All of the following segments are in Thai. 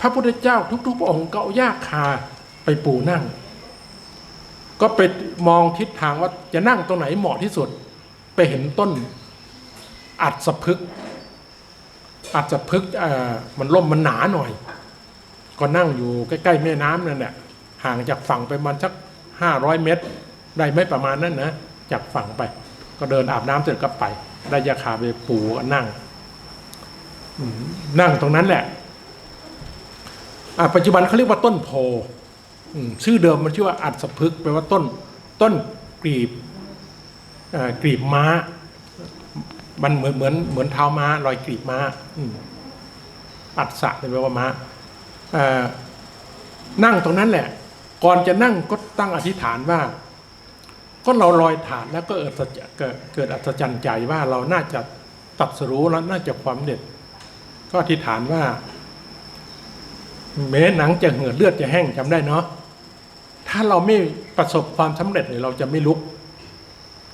พระพุทธเจ้าทุกๆพระองค์ก็เอาหญ้าคาไปปูนั่ง ก็ไปมองทิศทางว่าจะนั่งตรงไหนเหมาะที่สุด ไปเห็นต้นอัดสะพึกอัดสะพึกมันร่มมันหนาหน่อย ก็นั่งอยู่ใกล้ๆแม่น้ำนั่นแหละห่างจากฝั่งไปมันสักห้าร้อยเมตร ได้ไม่ประมาณนั้นนะจากฝั่งไป ก็เดินอาบน้ำเสร็จก็ไป ได้ยาคาไปปูนั่งนั่งตรงนั้นแหละ ปัจจุบันเขาเรียกว่าต้นโพชื่อเดิมมันชื่อว่าอัดสะพึกแปลว่าต้นต้นกรีบกรีบม้า มันเหมือนเหมือนเหมือนเท้าม้ารอยกรีบม้าอัดสะเป็นแปลว่าม้านั่งตรงนั้นแหละ ก่อนจะนั่งก็ตั้งอธิษฐานว่า ก็เราลอยฐานแล้วก็เกิดเกิดเกิดอัศจรรย์ใจว่าเราน่าจะตัดสรู้แล้วน่าจะความเด็ด ก็อธิษฐานว่า แม้หนังจะเหือดเลือดจะแห้งจำได้เนาะถ้าเราไม่ประสบความสำเร็จเนี่ยเราจะไม่ลุก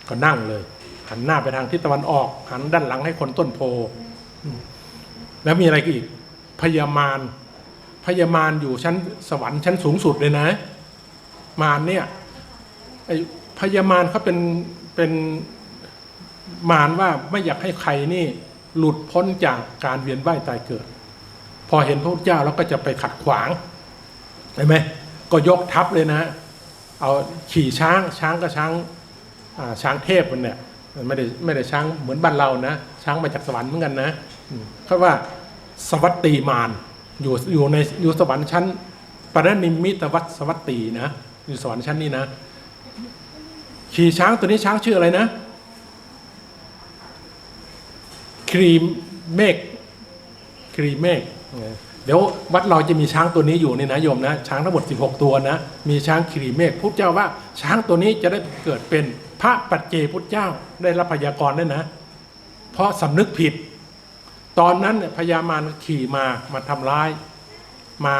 ก็นั่งเลย หันหน้าไปทางทิศตะวันออก หันด้านหลังให้คนต้นโพแล้วมีอะไรอีกพยามารพยามารอยู่ชั้นสวรรค์ชั้นสูงสุดเลยนะ มารเนี่ยไอพยามารเขาเป็นเป็นมารว่าไม่อยากให้ใครนี่หลุดพ้นจากการเวียนว่ายตายเกิด พอเห็นพระพุทธเจ้าแล้วก็จะไปขัดขวางเห็นไหมก็ยกทัพเลยนะ เอาขี่ช้างช้างก็ช้างช้างเทพมันเนี่ยมันไม่ได้ไม่ได้ช้างเหมือนบ้านเรานะ ช้างมาจากสวรรค์เหมือนกันนะเขาว่าสวัตตีมารอยู่อยู่ในอยู่สวรรค์ชั้นปรนิมมิตวัตสวัตตีนะอยู่สวรรค์ชั้นนี้นะ ขี่ช้างตัวนี้ช้างชื่ออะไรนะครีมเมฆครีมเมฆ เดี๋ยววัดเราจะมีช้างตัวนี้อยู่นี่นะโยมนะ ช้างทั้งหมด 16 ตัวนะ มีช้างครีเมฆพุทธเจ้าว่า ช้างตัวนี้จะได้เกิดเป็นพระปัจเจพุทธเจ้าได้รับพยากรณ์ด้วยนะ เพราะสำนึกผิด ตอนนั้นพญามารขี่มามาทำร้าย มา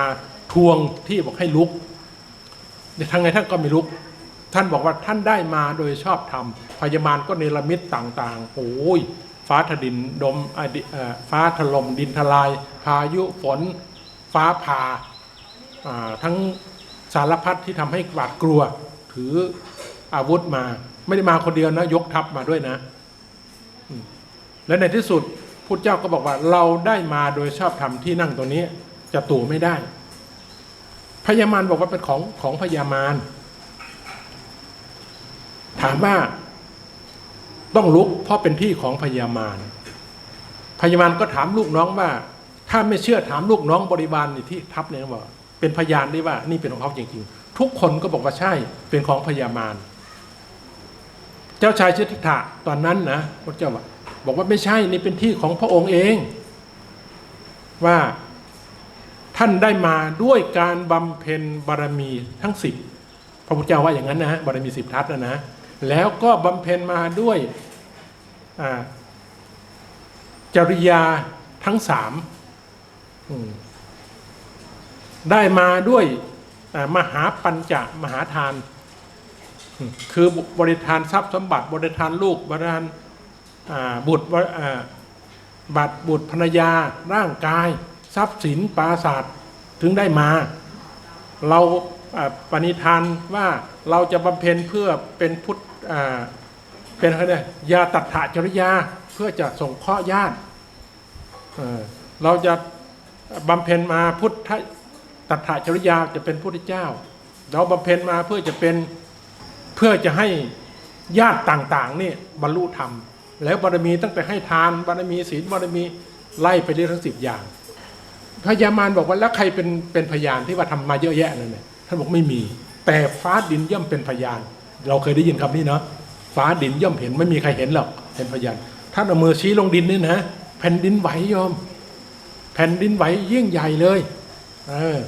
ทวงที่บอกให้ลุกแต่ทางไงท่านก็ไม่ลุก ท่านบอกว่าท่านได้มาโดยชอบธรรมพญามารก็เนรมิตต่างๆโอ้ยฟ้าถดินดมฟ้าถล่มดินทลาย พายุฝน ฟ้าผ่าทั้งสารพัดที่ทำให้หวาดกลัว ถืออาวุธมา ไม่ได้มาคนเดียวนะ ยกทัพมาด้วยนะ และในที่สุดพุทธเจ้าก็บอกว่าเราได้มาโดยชอบธรรมที่นั่งตรงนี้จะตู่ไม่ได้ พญามารบอกว่าเป็นของของพญามารถามว่าต้องลุกเพราะเป็นที่ของพญามารพญามารก็ถามลูกน้องว่า ถ้าไม่เชื่อถามลูกน้องบริวารนี่ที่ทัพเนี่ยบอกเป็นพยานได้ว่านี่เป็นของเขาจริงๆ ทุกคนก็บอกว่าใช่เป็นของพญามารเจ้าชายชิทธะตอนนั้นนะพระเจ้าบอกบอกว่าไม่ใช่นี่เป็นที่ของพระองค์เอง ว่าท่านได้มาด้วยการบำเพ็ญบารมีทั้งสิบพระพุทธเจ้าว่าอย่างนั้นนะฮะบารมีสิบทัศนะนะแล้วก็บำเพ็ญมาด้วยจริยาทั้งสาม ได้มาด้วยมหาปัญจมหาทาน คือบริทานทรัพย์สมบัติบริทานลูกบริทานบุตรบัตรบุตรภรรยา ร่างกาย ทรัพย์สินปราศาสตร์ถึงได้มา เราปณิธานว่าเราจะบำเพ็ญเพื่อเป็นพุทธเป็นอะไรเนี่ยยาตัถะจริยาเพื่อจะส่งเคราะห์ญาติเราจะ บำเพ็ญมาพุทธตัถะจริยาจะเป็นพุทธเจ้า เราบำเพ็ญมาเพื่อจะเป็นเพื่อจะให้ญาติต่างๆนี่บรรลุธรรม แล้วบารมีตั้งแต่ให้ทานบารมีศีลบารมีไล่ไปเรื่อยทั้งสิบอย่างพญามารบอกว่าแล้วใครเป็นเป็นพยานที่ว่าทำมาเยอะแยะนั่นเนี่ยท่านบอกไม่มี แต่ฟ้าดินย่อมเป็นพยาน เราเคยได้ยินคำนี้เนาะฟ้าดินย่อมเห็นไม่มีใครเห็นหรอกเป็นพยานท่านเอามือชี้ลงดินนี่นะแผ่นดินไหวโยม แผ่นดินไหวยิ่งใหญ่เลยเออ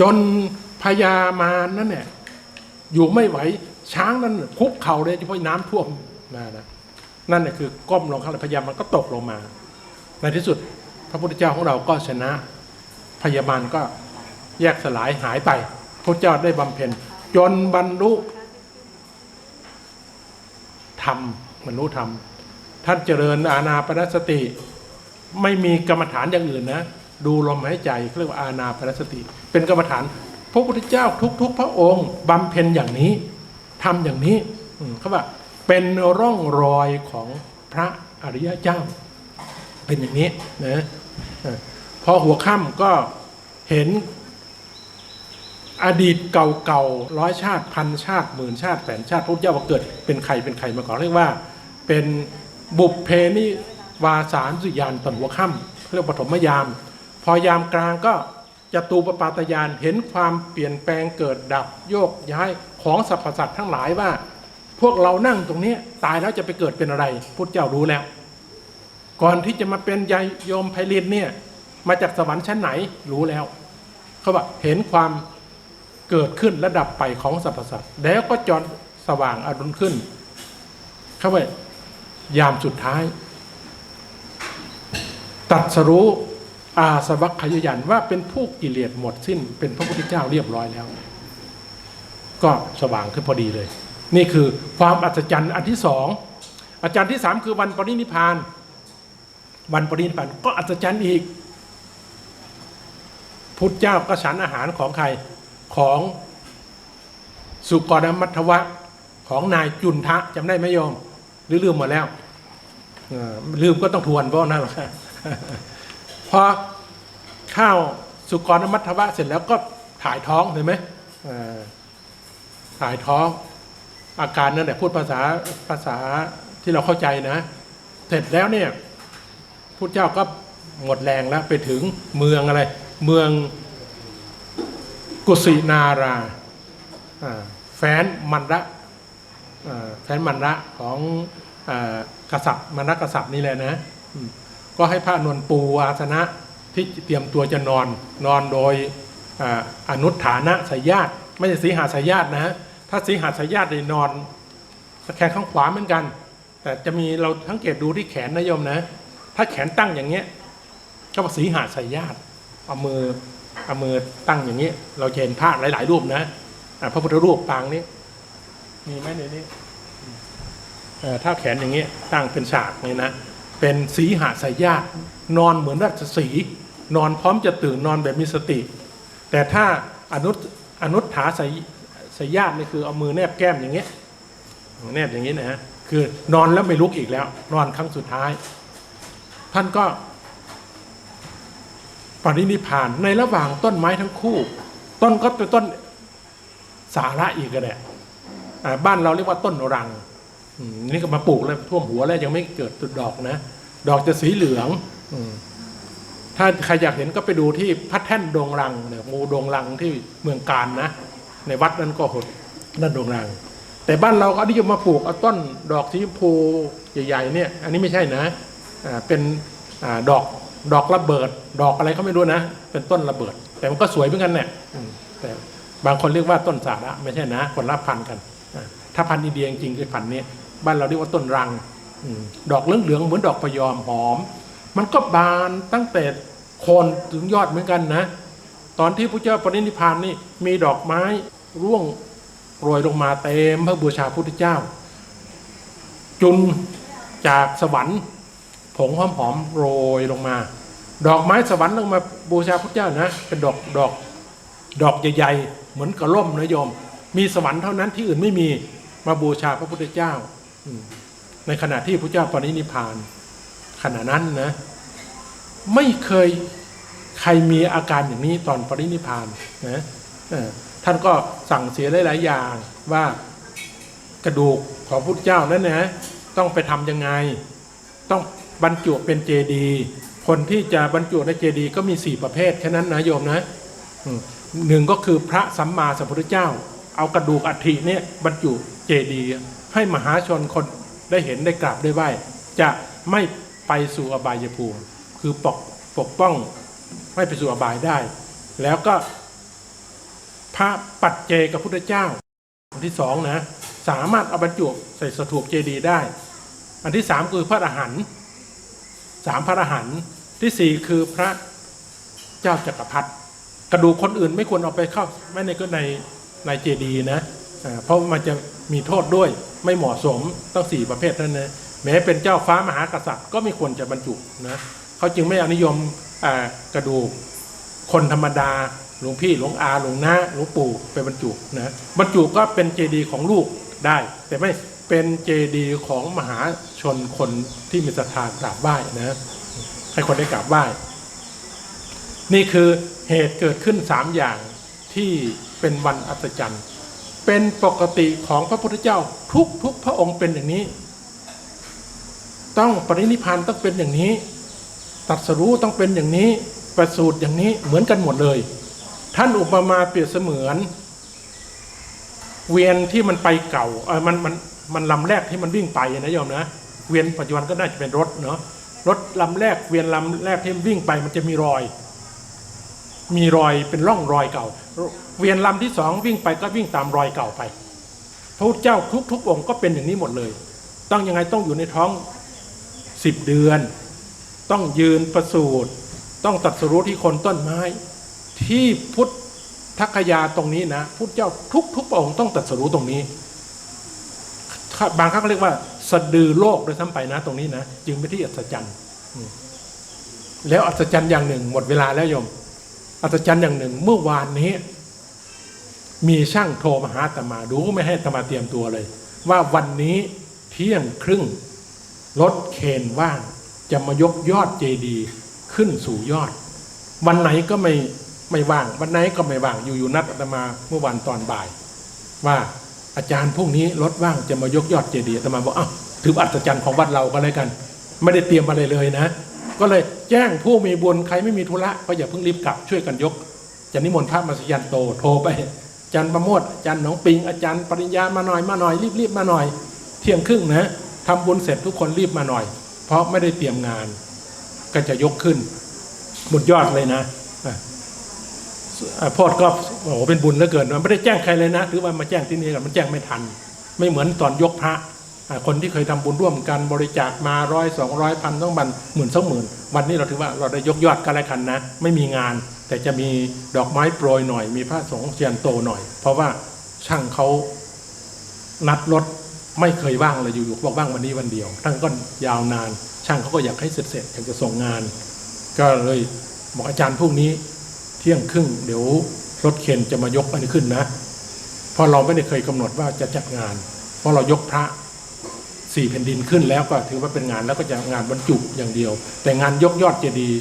จนพญามารนั่นเนี่ยอยู่ไม่ไหวช้างนั้นคุกเข่าเลยเฉพาะน้ำท่วมมานะนั่นแหละคือก้มลงข้างล่างพญามารก็ตกลงมา ในที่สุดพระพุทธเจ้าของเราก็ชนะพญามารก็แยกสลายหายไปพระเจ้าได้บำเพ็ญจนบรรลุธรรมบรรลุธรรมท่านเจริญอาณาปณสติ ไม่มีกรรมฐานอย่างอื่นนะ ดูลมหายใจเขาเรียกว่าอานาปานสติ เป็นกรรมฐาน พระพุทธเจ้าทุก ๆ พระองค์บำเพ็ญอย่างนี้ทำอย่างนี้เขาว่าเป็นร่องรอยของพระอริยเจ้า เป็นอย่างนี้นะพอหัวค่ำก็เห็นอดีตเก่าๆร้อยชาติพันชาติหมื่นชาติแสนชาติพระพุทธเจ้าว่าเกิดเป็นใครเป็นใครมาก่อนเรียกว่า เป็นบุพเพนิ วาสารสุยานตอนหัวค่ำเรียกว่าปฐมยาม พอยามกลางก็จตูปปาตยานเห็นความเปลี่ยนแปลงเกิดดับโยกย้ายของสรรพสัตว์ทั้งหลายว่า พวกเรานั่งตรงนี้ตายแล้วจะไปเกิดเป็นอะไรพุทธเจ้ารู้แล้ว ก่อนที่จะมาเป็นยายโยมไพลินเนี่ยมาจากสวรรค์ชั้นไหนรู้แล้วเขาบอกเห็นความเกิดขึ้นและดับไปของสรรพสัตว์แล้วก็จอนสว่างอรุณขึ้น เข้าไปยามสุดท้าย ตัดสรู้อาสวัคขยยันว่าเป็นผู้กิเลสหมดสิ้น เป็นพระพุทธเจ้าเรียบร้อยแล้ว ก็สว่างขึ้นพอดีเลย นี่คือความอัศจรรย์อันที่สองอาจารย์ที่สามคือวันปรินิพาน วันปรินิพานก็อัศจรรย์อีก พุทธเจ้าก็ฉันอาหารของใครของสุกรมัทวะของนายจุนทะจำได้ไหมโยม หรือลืมหมดแล้วลืมก็ต้องทวนเพราะนั่นแหละ พอข้าวสุกรมัทวะเสร็จแล้วก็ถ่ายท้องเห็นไหมเออถ่ายท้อง อาการนั่นแหละพูดภาษาภาษาที่เราเข้าใจนะ เสร็จแล้วเนี่ยพุทธเจ้าก็หมดแรงแล้วไปถึงเมืองอะไร เมืองกุสินาราอ่าแฟนมันระอ่าแฟนมันระของอากษัตริย์มันระกษัตริย์นี่แหละนะอืม ก็ให้พระนวลปูอาสนะที่เตรียมตัวจะนอนนอนโดยออนุฐานะสายญาติไม่ใช่สีหาสายญาตินะฮะถ้าสีหาสายญาติเนี่ยนอนแคงข้างขวาเหมือนกัน แต่จะมีเราสังเกตดูที่แขนนะโยมนะ ถ้าแขนตั้งอย่างเงี้ยก็สีหาสายญาติเอามือเอามือตั้งอย่างนี้ เราเห็นภาพหลาย ๆ รูปนะพระพุทธรูปปางนี้มีไหมในนี้ถ้าแขนอย่างนี้ตั้งเป็นฉากนี่นะ เป็นสีหาสายญาตินอนเหมือนราชสีนอนพร้อมจะตื่นนอนแบบมีสติ แต่ถ้าอนุอนุถาสายสายญาตินี่คือเอามือแนบแก้มอย่างเงี้ยแนบอย่างนี้นะฮะคือนอนแล้วไม่ลุกอีกแล้ว นอนครั้งสุดท้าย ท่านก็ปรินิพานในระหว่างต้นไม้ทั้งคู่ ต้นก็เป็นต้นสาระอีกก็ได้อ่าบ้านเราเรียกว่าต้นรัง นี่ก็มาปลูกแล้วท่วมหัวแล้วยังไม่เกิดตุดดอกนะ ดอกจะสีเหลืองอถ้าใครอยากเห็นก็ไปดูที่พัดแท่นดงรังเนี่ยงูดงรังที่เมืองการนะ ในวัดนั้นก็หดนั่นดงรัง แต่บ้านเราก็นิยมมาปลูกเอาต้นดอกสีชมพูใหญ่ๆเนี่ย อันนี้ไม่ใช่นะอ่าเป็นอ่าดอกดอกระเบิด ดอกอะไรก็ไม่รู้นะ เป็นต้นระเบิด แต่มันก็สวยเหมือนกันเนี่ยแต่บางคนเรียกว่าต้นสาระไม่ใช่นะคนละพันกัน ถ้าพันธุ์อินเดียจริงๆคือพันธุ์นี้ บ้านเราเรียกว่าต้นรังอดอกเหลืองๆเหมือนดอกพยอมหอม มันก็บานตั้งแต่โคนถึงยอดเหมือนกันนะ ตอนที่พระเจ้าปรินิพานนี่มีดอกไม้ร่วงโรยลงมาเต็มพระบูชาพุทธเจ้า จุนจากสวรรค์ผงหอมหอมๆโรยลงมา ดอกไม้สวรรค์ลงมาบูชาพุทธเจ้านะ เป็นดอกดอกดอกใหญ่ๆเหมือนกระล่มนะโยม มีสวรรค์เท่านั้นที่อื่นไม่มีมาบูชาพระพุทธเจ้า ในขณะที่พระเจ้าปรินิพาน ขณะนั้นนะ ไม่เคยใครมีอาการอย่างนี้ตอนปรินิพานนะท่านก็สั่งเสียหลายๆอย่างว่ากระดูกของพุทธเจ้านั้นนะต้องไปทำยังไง ต้องบรรจุเป็นเจดีคนที่จะบรรจุในเจดีก็มีสี่ประเภทแค่นั้นนะโยมนะหนึ่งก็คือพระสัมมาสัมพุทธเจ้า เอากระดูกอัฐิเนี่ยบรรจุเจดีย์ ให้มหาชนคนได้เห็นได้กราบได้ไหว้จะไม่ไปสู่อบายภูมิ คือปกปกป้องไม่ไปสู่อบายได้ แล้วก็ พระปัจเจกับพุทธเจ้า อันที่สองนะ สามารถเอาบรรจุใส่สถูปเจดีย์ได้ อันที่สามคือพระอรหันต์สามพระอรหันต์ที่สี่คือพระเจ้าจักรพรรดิกระดูกคนอื่นไม่ควรเอาไปเข้าไม่ในก็ในในเจดีย์นะเพราะมันจะ มีโทษด้วยไม่เหมาะสมต้องสี่ประเภทนั้นนะแม้เป็นเจ้าฟ้ามหากษัตริย์ก็ไม่ควรจะบรรจุนะเขาจึงไม่อนิยมอ่ากระดูกคนธรรมดาหลวงพี่หลวงอาหลวงน้าหลวงปู่ไปบรรจุนะบรรจุก็เป็นเจดีย์ของลูกได้ แต่ไม่เป็นเจดีย์ของมหาชนคนที่มีศรัทธากราบไหว้นะให้คนได้กราบไหว้ นี่คือเหตุเกิดขึ้นสามอย่างที่เป็นวันอัศจรรย์ เป็นปกติของพระพุทธเจ้าทุกทุกพระองค์เป็นอย่างนี้ ต้องปรินิพานต้องเป็นอย่างนี้ ตัดสรู้ต้องเป็นอย่างนี้ ประสูตรอย่างนี้เหมือนกันหมดเลย ท่านอุปมาเปรียบเสมือน เวียนที่มันไปเก่าเออมันมันมันลำแรกที่มันวิ่งไปนะโยมนะเวียนปัจจุบันก็น่าจะเป็นรถเนาะรถลำแรกเวียนลำแรกที่มันวิ่งไปมันจะมีรอย มีรอยเป็นร่องรอยเก่า เวียนลำที่สองวิ่งไปก็วิ่งตามรอยเก่าไป พระพุทธเจ้าทุกทุกองค์ก็เป็นอย่างนี้หมดเลย ต้องยังไงต้องอยู่ในท้องสิบเดือน ต้องยืนประสูตรต้องตัดสรู้ที่คนต้นไม้ ที่พุทธคยาตรงนี้นะพุทธเจ้าทุกทุกองค์ต้องตัดสรู้ตรงนี้บางครั้งเรียกว่าสะดือโลกโดยซ้ำไปนะ ตรงนี้นะ จึงไม่ที่อัศจรรย์แล้วอัศจรรย์อย่างหนึ่ง หมดเวลาแล้วโยม อัศจรรย์อย่างหนึ่ง เมื่อวานนี้ มีช่างโทรมาหาตมาดูไม่ให้ตมาเตรียมตัวเลย ว่าวันนี้เที่ยงครึ่งรถเคนว่างจะมายกยอดเจดีย์ขึ้นสู่ยอด วันไหนก็ไม่ไม่ว่าง วันไหนก็ไม่ว่างอยู่ๆนัดอาตมาเมื่อวันตอนบ่าย ว่าอาจารย์พรุ่งนี้รถว่างจะมายกยอดเจดีย์อาตมาบอกอ้าวถืออัศจรรย์ของวัดเราก็เลยกัน ไม่ได้เตรียมอะไรเลยนะ ก็เลยแจ้งผู้มีบุญใครไม่มีธุระก็อย่าเพิ่งรีบกลับช่วยกันยกจะนิมนต์พระมาสยันโตโทรไปอาจารย์ประโมทอาจารย์หนองปิงอาจารย์ปริญญามาหน่อยมาหน่อยรีบรีบมาหน่อย เที่ยงครึ่งนะทำบุญเสร็จทุกคนรีบมาหน่อย เพราะไม่ได้เตรียมงาน ก็จะยกขึ้นบนยอดเลยนะอ่อะโพอดก็โอ้โหเป็นบุญเหลือเกินมันไม่ได้แจ้งใครเลยนะถือว่ามาแจ้งที่นี่กันมันแจ้งไม่ทัน ไม่เหมือนตอนยกพระ คนที่เคยทำบุญร่วมกันบริจาคมาร้อยสองร้อยพันต้องบันหมื่นสองหมื่นวันนี้เราถือว่าเราได้ยกยอดกันแล้วกันนะ ไม่มีงาน แต่จะมีดอกไม้โปรยหน่อย มีพระสงฆ์เจียนโตหน่อย เพราะว่าช่างเขานัดรถไม่เคยว่างเลยอยู่ๆบอกว่างวันนี้วันเดียวทั้งก็ยาวนาน ช่างเขาก็อยากให้เสร็จๆอยากจะส่งงาน ก็เลยบอกอาจารย์พรุ่งนี้เที่ยงครึ่งเดี๋ยวรถเข็นจะมายกอันนี้ขึ้นนะเพราะเราไม่ได้เคยกำหนดว่าจะจัดงาน เพราะเรายกพระ สี่แผ่นดินขึ้นแล้วก็ถือว่าเป็นงานแล้วก็จะงานบรรจุอย่างเดียว แต่งานยกยอดเจดีย์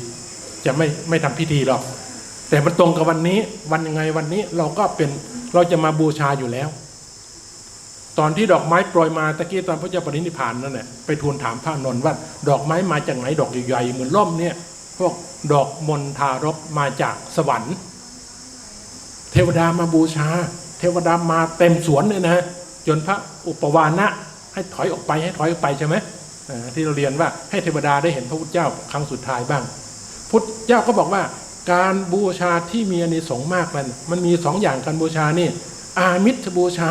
จะไม่ไม่ทำพิธีหรอก แต่มันตรงกับวันนี้วันยังไงวันนี้เราก็เป็นเราจะมาบูชาอยู่แล้ว ตอนที่ดอกไม้โปรยมาตะกี้ตอนพระเจ้าปรินิพานนั่นแหละไปทูลถามพระนนท์ว่า ดอกไม้มาจากไหนดอกใหญ่ๆเหมือนร่มเนี่ยพวกดอกมณฑารกมาจากสวรรค์ เทวดามาบูชา เทวดามาเต็มสวนเลยนะ จนพระอุปวานะ ให้ถอยออกไปให้ถอยออกไปใช่ไหมที่เราเรียนว่าให้เทวดาได้เห็นพระพุทธเจ้าครั้งสุดท้ายบ้าง พุทธเจ้าก็บอกว่า การบูชาที่มีอานิสงส์มากมันมันมีสองอย่างการบูชานี่ อามิตรบูชา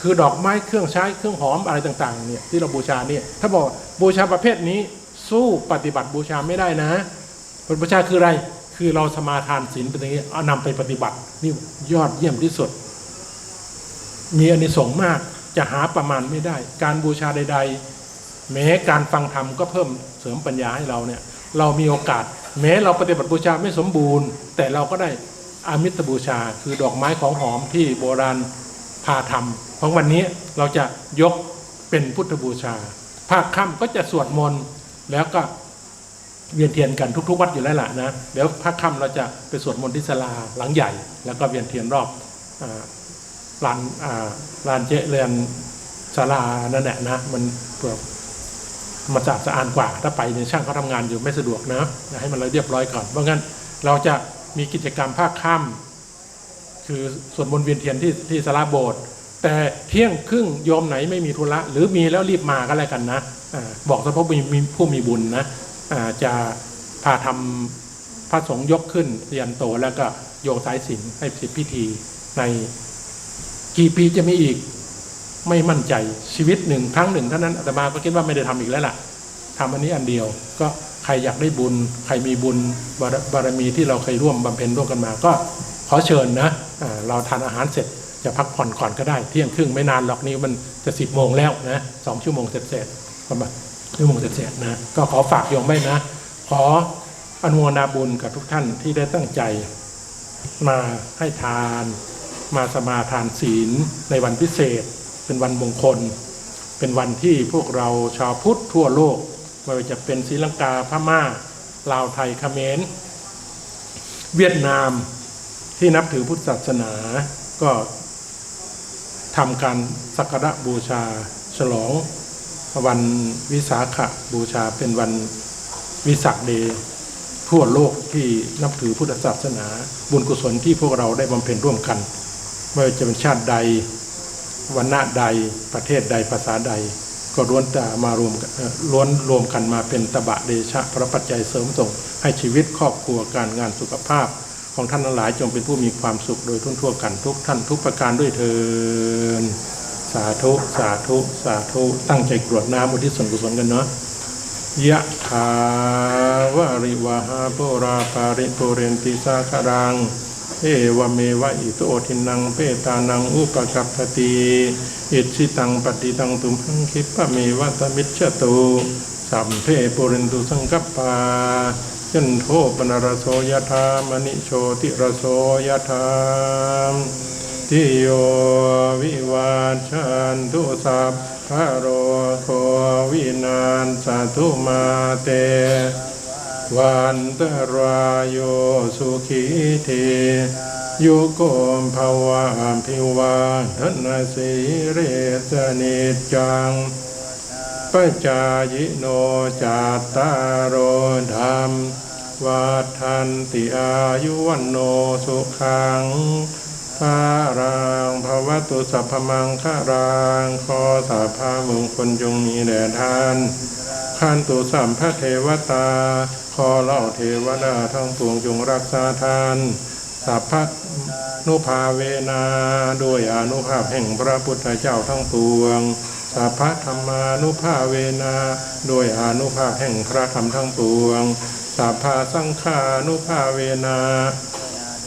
คือดอกไม้เครื่องใช้เครื่องหอมอะไรต่างๆเนี่ยที่เราบูชาเนี่ยถ้าบอกบูชาประเภทนี้สู้ปฏิบัติบูชาไม่ได้นะบูชาคืออะไรคือเราสมาทานศีลเป็นอย่างนี้เอานำไปปฏิบัตินี่ยอดเยี่ยมที่สุด มีอานิสงส์มาก จะหาประมาณไม่ได้ การบูชาใด ๆ แม้การฟังธรรมก็เพิ่มเสริมปัญญาให้เราเนี่ยเรามีโอกาส แม้เราปฏิบัติบูชาไม่สมบูรณ์ แต่เราก็ได้อามิตรบูชา คือดอกไม้ของหอมที่โบราณพาทำของวันนี้เราจะยกเป็นพุทธบูชา ภาคค่ำก็จะสวดมนต์แล้วก็เวียนเทียนกันทุกๆ วัดอยู่แล้วล่ะนะเดี๋ยวภาคค่ำเราจะไปสวดมนต์ที่ศาลาหลังใหญ่ แล้วก็เวียนเทียนรอบอ ลานลานเจเรือนศาลานั่นแหละนะ มันเพื่อมาสะอาดสะอานกว่า ถ้าไปเนี่ยช่างเขาทำงานอยู่ไม่สะดวกนะ ให้มันเรียบร้อยก่อน เพราะงั้นเราจะมีกิจกรรมภาคค่ำคือส่วนมนเวียนเทียนที่ที่สาราโบสถ์แต่เที่ยงครึ่งโยมไหนไม่มีธุระ หรือมีแล้วรีบมาก็แล้วกันนะอาบอกเฉพาะมีผู้มีบุญนะจะพาทำพระสงฆ์ยกขึ้นเรียนโตแล้วก็โยงสายสิญจนให้สิพิธีใน กี่ปีจะมีอีก ไม่มั่นใจชีวิตหนึ่งครั้งหนึ่งเท่านั้นอาตมาก็คิดว่าไม่ได้ทำอีกแล้วล่ะทำอันนี้อันเดียว ก็ใครอยากได้บุญ ใครมีบุญบารบารมีที่เราเคยร่วมบำเพ็ญร่วมกันมา ก็ขอเชิญนะเราทานอาหารเสร็จจะพักผ่อนก่อนก็ได้ เที่ยงครึ่งไม่นานหรอกนี่มันจะสิบโมงแล้วนะสองชั่วโมงเสร็จๆประมาณชั่วโมงเสร็จๆนะก็ขอฝากโยมไว้นะ ขออนุโมทนาบุญกับทุกท่านที่ได้ตั้งใจ มาให้ทาน มาสมาทานศีลในวันพิเศษ เป็นวันมงคล เป็นวันที่พวกเราชาวพุทธทั่วโลกไม่ว่าจะเป็นศรีลังกาพม่าลาวไทยเขมรเวียดนามที่นับถือพุทธศาสนาก็ทำการสักการะบูชาฉลองวันวิสาขบูชาเป็นวันวิสาขเดย์ทั่วโลกที่นับถือพุทธศาสนา บุญกุศลที่พวกเราได้บำเพ็ญร่วมกัน ไม่ว่าจะเป็นชาติใดวันณะใดประเทศใดภาษาใด ก็ล้วนแต่มารวมล้วนรวมกันมาเป็นตบะเดชะพระปัจจัยเสริมส่ง ให้ชีวิตครอบครัวการงานสุขภาพ ของท่านทั้งหลายจงเป็นผู้มีความสุขโดยทุ่นทั่วกันทุกท่านทุกประการด้วยเทินสาธุ สาธุ สาธุ ตั้งใจกรวดน้ำอุทิศส่วนกุศลกันเนาะยะถาวาริวหาปุราปาริปุเรนติสาคารัง เอวเมวะอิโตทินังเปตานังอุปกัปปติอิชิตังปฏิตังตุมหังคิปะเมวะตมิจฉตุสัมเพปุเรนตุสังกัปปาจันโทปนรโสยธามณิโชติรโสยธามติโยวิวาชันตุสัพพะโรโควินานสาธุมาเต วันตรายโยสุขีเทยุโกมภวะพิวาทนาสีเรสนิจังปัจจายโนจัตตารโอธรรมวัฏันติอายุวันโนสุขังภารังภวตุสัพพมังคารังขอสาภามงคลจงมีแด่ท่านขันตุสัมพระเทวตา ขอเล่าเทวดาทั้งปวงจงรักษาทานสัพพะนุภาเวนาด้วยอนุภาพแห่งพระพุทธเจ้าทั้งปวงสัพพะธรรมานุภาเวนาด้วยอนุภาพแห่งพระธรรมทั้งปวงสัพพะสังฆานุภาเวนา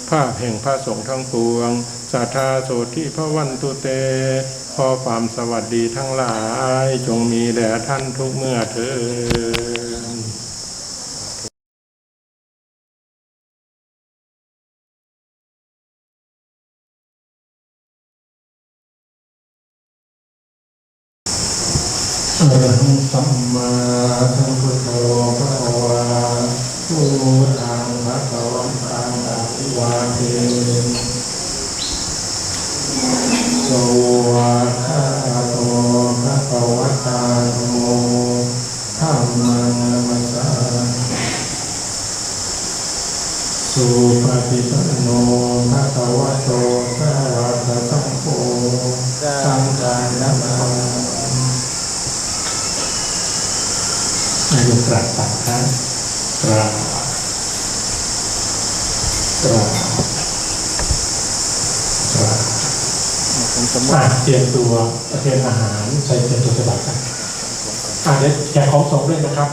ภาพแห่งพระสงฆ์ทั้งปวงสัทธาโสทิพระวันตุเต ขอความสวัสดีทั้งหลายจงมีแด่ท่านทุกเมื่อเถิดอ ตรัสตัดนะตราตราตราผมสอ่าเตรียมตัวเตรียมอาหารใส่เตรียมตัวสบายกันอ่าเดี๋ยวแจกของส่งด้วยนะครับ